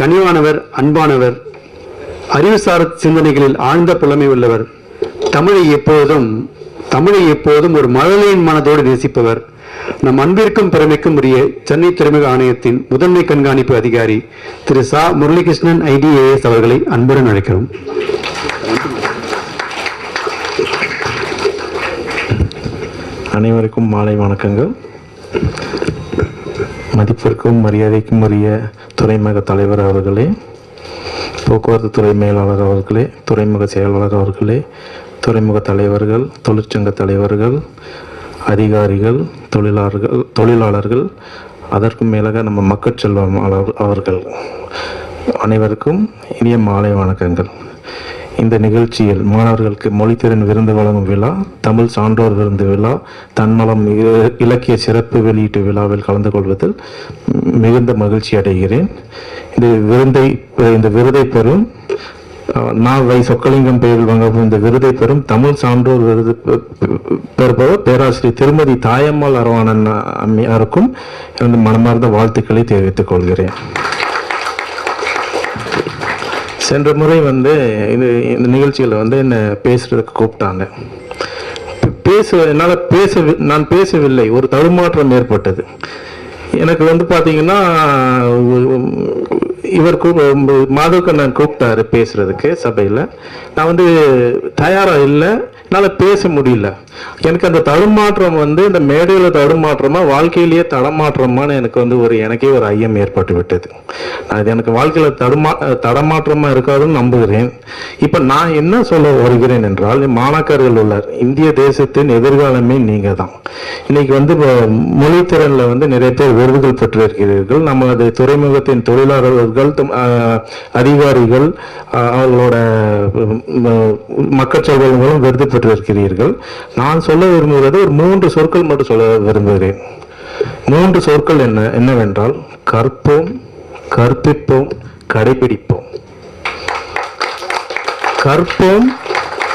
கனிவானவர் அன்பானவர் அறிவுசார சிந்தனைகளில் ஆழ்ந்த புலமை உள்ளவர். தமிழை எப்போதும் தமிழை எப்போதும் ஒரு மழலையின் மனதோடு நேசிப்பவர். நம் அன்பிற்கும் பெருமைக்கும் உரிய சென்னை துறைமுக ஆணையத்தின் முதன்மை கண்காணிப்பு அதிகாரி திரு சா. முரளிகிருஷ்ணன் ஐடிஏஎஸ் அவர்களை அன்புடன் அழைக்கிறோம். அனைவருக்கும் மாலை வணக்கங்கள். மதிப்பிற்கும் மரியாதைக்கும் உரிய துறைமுக தலைவர் அவர்களே போக்குவரத்து துறை மேலாளர் அவர்களே துறைமுக செயலாளர் அவர்களே துறைமுக தலைவர்கள் தொழிற்சங்க தலைவர்கள் அதிகாரிகள் தொழிலாளர்கள் தொழிலாளர்கள் அதற்கும் மேலாக நம்ம மக்கள் செல்வம் அவர்கள் அனைவருக்கும் இனிய மாலை வணக்கங்கள். இந்த நிகழ்ச்சியில் மாணவர்களுக்கு மொழித்திறன் விருந்து வழங்கும் விழா தமிழ் சான்றோர் விருந்து விழா தன்மலம் இ- இலக்கிய சிறப்பு வெளியீட்டு விழாவில் கலந்து கொள்வதில் மிகுந்த மகிழ்ச்சி அடைகிறேன். இந்த விருந்தை இந்த விருதை பெறும் அஹ், நான் வை சொக்கலிங்கம் பெயரில் வழங்கும் இந்த விருதை பெறும் தமிழ் சான்றோர் விருது பெறுபவர் பேராசிரியர் திருமதி தாயம்மாள் அரவாணன் அம்மையாருக்கும் எனது மனமார்ந்த வாழ்த்துக்களை தெரிவித்துக் கொள்கிறேன். சென்ற முறை வந்து இது இந்த நிகழ்ச்சியில் வந்து என்னை பேசுறதுக்கு கூப்பிட்டாங்க. பேச என்னால் பேச நான் பேசவில்லை ஒரு தடுமாற்றம் ஏற்பட்டது. எனக்கு வந்து பார்த்தீங்கன்னா இவர் கூ மாதவக்கண்ணன் கூப்பிட்டாரு பேசுறதுக்கு சபையில். நான் வந்து தயாராக இல்லை என்னால் பேச முடியல. எனக்கு அந்த தடுமாற்றம் வந்து இந்த மேடையில் தடுமாற்றமா வாழ்க்கையிலேயே தடமாற்றமான்னு எனக்கு வந்து ஒரு எனக்கே ஒரு ஐயம் ஏற்பட்டு விட்டது. அது எனக்கு வாழ்க்கையில் தடுமா தடமாற்றமாக இருக்காதுன்னு நம்புகிறேன். இப்போ நான் என்ன சொல்ல வருகிறேன் என்றால் மாணாக்கர்கள் உள்ளார். இந்திய தேசத்தின் எதிர்காலமே நீங்கள் தான் இன்னைக்கு வந்து இப்போ மொழித்திறன்ல வந்து நிறைய பேர் விருதுகள் பெற்றிருக்கிறீர்கள். நமது துறைமுகத்தின் தொழிலாளர்கள் அதிகாரிகள் அவர்களோட மக்கள் செல்வங்கள் மூலம் விருது பெற்றிருக்கிறீர்கள். நான் சொல்ல விரும்புகிறது ஒரு மூன்று சொற்கள் மட்டும் சொல்ல விரும்புகிறேன். மூன்று சொற்கள் என்ன? என்னவென்றால் கற்போம் கற்பிப்போம் கடைபிடிப்போம். கற்போம்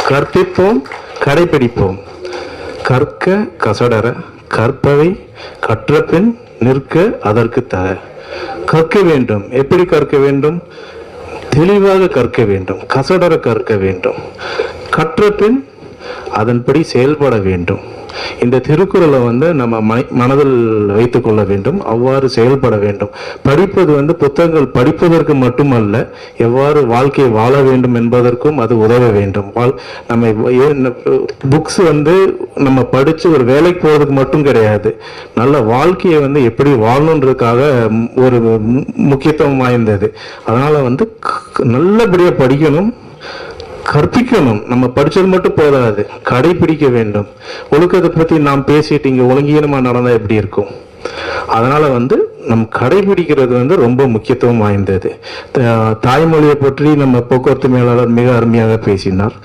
கற்பிப்போம் கடைபிடிப்போம். கற்க கசடர கற்பவை கற்றபின் நிற்க அதற்கு தர கற்க வேண்டும். எப்படி கற்க வேண்டும்? தெளிவாக கற்க வேண்டும். கசடர கற்க வேண்டும். கற்றபின் அதன்படி செயல்பட வேண்டும். இந்த திருக்குறளை வந்து நம்ம மனதில் வைத்துக் கொள்ள வேண்டும். அவ்வாறு செயல்பட வேண்டும். படிப்பது வந்து புத்தகங்கள் படிப்பதற்கு மட்டுமல்ல எவ்வாறு வாழ்க்கையை வாழ வேண்டும் என்பதற்கும் அது உதவ வேண்டும். வாழ்- நம்ம புக்ஸ் வந்து நம்ம படிச்சு ஒரு வேலைக்கு போறதுக்கு மட்டும் கிடையாது. நல்ல வாழ்க்கையை வந்து எப்படி வாழணுன்றதுக்காக ஒரு மு- முக்கியத்துவம் வாய்ந்தது. அதனால வந்து நல்லபடியாக நல்லபடியா படிக்கணும். கற்பிக்கணும். நம்ம படிச்சது மட்டும் போதாது. கடைபிடிக்க வேண்டும். ஒழுக்கத்தை பத்தி நாம் பேசிட்டு இங்க ஒழுங்கீனமா நடந்தா எப்படி இருக்கும்? அதனால வந்து நம் கடைபிடிக்கிறது வந்து ரொம்ப முக்கியத்துவம் வாய்ந்தது. தாய்மொழியை பற்றி நம்ம போக்குவரத்து மேலாளர் மிக அருமையாக பேசினார்.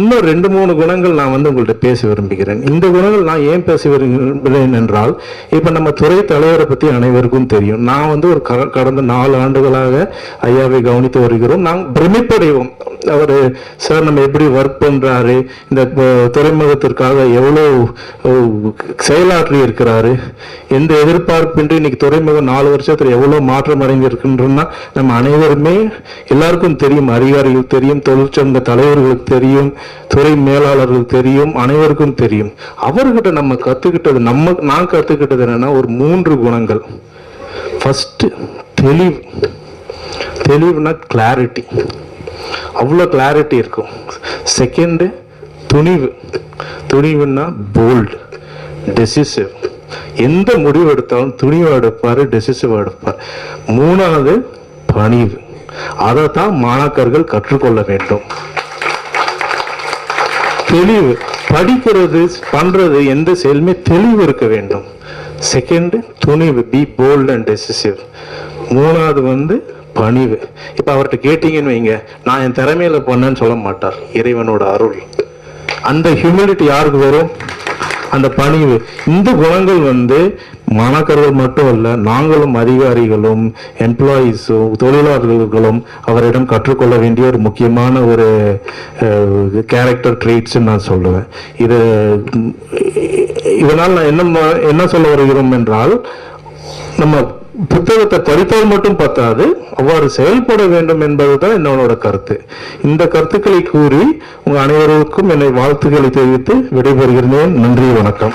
இன்னும் ரெண்டு மூணு குணங்கள் நான் வந்து உங்கள்கிட்ட பேச விரும்புகிறேன். இந்த குணங்கள் நான் ஏன் பேச விரும்புகிறேன் என்றால் இப்போ நம்ம துறை தலைவரை பத்தி அனைவருக்கும் தெரியும். நான் வந்து ஒரு கடந்த நாலு ஆண்டுகளாக ஐயாவை கவனித்து வருகிறோம். நான் பிரமிப்படைவோம். அவர் சார் நம்ம எப்படி ஒர்க் பண்றாரு? இந்த துறைமுகத்திற்காக எவ்வளவு செயலாற்றி இருக்கிறாரு? எந்த எதிர்பார்ப்பின்றி இன்னைக்கு துறைமுகம் நாலு வருஷத்துல எவ்வளவு மாற்றம் அடைஞ்சிருக்குன்றா நம்ம அனைவருமே எல்லாருக்கும் தெரியும் அதிகாரிகள் தெரியும் தொழிற்சங்க தலைவர்களுக்கு தெரியும் துறை மேலாளர்களுக்கு தெரியும் அனைவருக்கும் தெரியும். அவர்கிட்ட நம்ம கத்துக்கிட்டது நம்ம நான் கத்துக்கிட்டது என்னன்னா ஒரு மூன்று குணங்கள். ஃபஸ்ட்டு தெளிவு. தெளிவுனா கிளாரிட்டி அவ்வளோ கிளாரிட்டி இருக்கும். செகண்டு துணிவு. துணிவுன்னா போல்டு டெசிசிவ் எந்த முடிவு எடுத்தாலும் துணிவு எடுப்பார் டெசிசிவ் எடுப்பார். மூணாவது பணிவு. அதை தான் மாணாக்கர்கள் கற்றுக்கொள்ள வேண்டும். தெளிவு. படிக்கிறது பண்றது எந்த செயலுமே தெளிவு இருக்க வேண்டும். செகண்ட் துணிவு. பி போல்ட் அண்ட் டெசிசிவ் மூணாவது வந்து பணிவு. இப்ப அவர்கிட்ட கேட்டீங்கன்னு வைங்க. நான் என் திறமையில பண்ணேன்னு சொல்ல மாட்டார். இறைவனோட அருள். அந்த ஹியூமிலிட்டி யாருக்கு வரும்? அந்த பணிவு. இந்த குணங்கள் வந்து மாணாக்கர்கள் மட்டும் அல்ல நாங்களும் அதிகாரிகளும் எம்ப்ளாயீஸும் தொழிலாளர்களும் அவரிடம் கற்றுக்கொள்ள வேண்டிய ஒரு முக்கியமான ஒரு கேரக்டர் ட்ரீட்ஸ்ன்னு நான் சொல்லுவேன். இது இதனால் நான் என்ன என்ன சொல்ல வருகிறோம் என்றால் நம்ம புத்தகத்தை படித்தால் மட்டும் பத்தாது அவ்வாறு செயல்பட வேண்டும் என்பதுதான் என்னோட கருத்து. இந்த கருத்துக்களை கூறி உங்க அனைவருக்கும் என்னை வாழ்த்துக்களை தெரிவித்து விடைபெறுகிறேன். நன்றி வணக்கம்.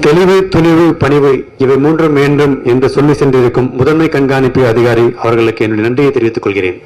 தெளிவு துணிவு பணிவு இவை மூன்றும் வேண்டும் என்று சொல்லி சென்றிருக்கும் முதன்மை கண்காணிப்பு அதிகாரி அவர்களுக்கு என்னுடைய நன்றியை தெரிவித்துக் கொள்கிறேன்.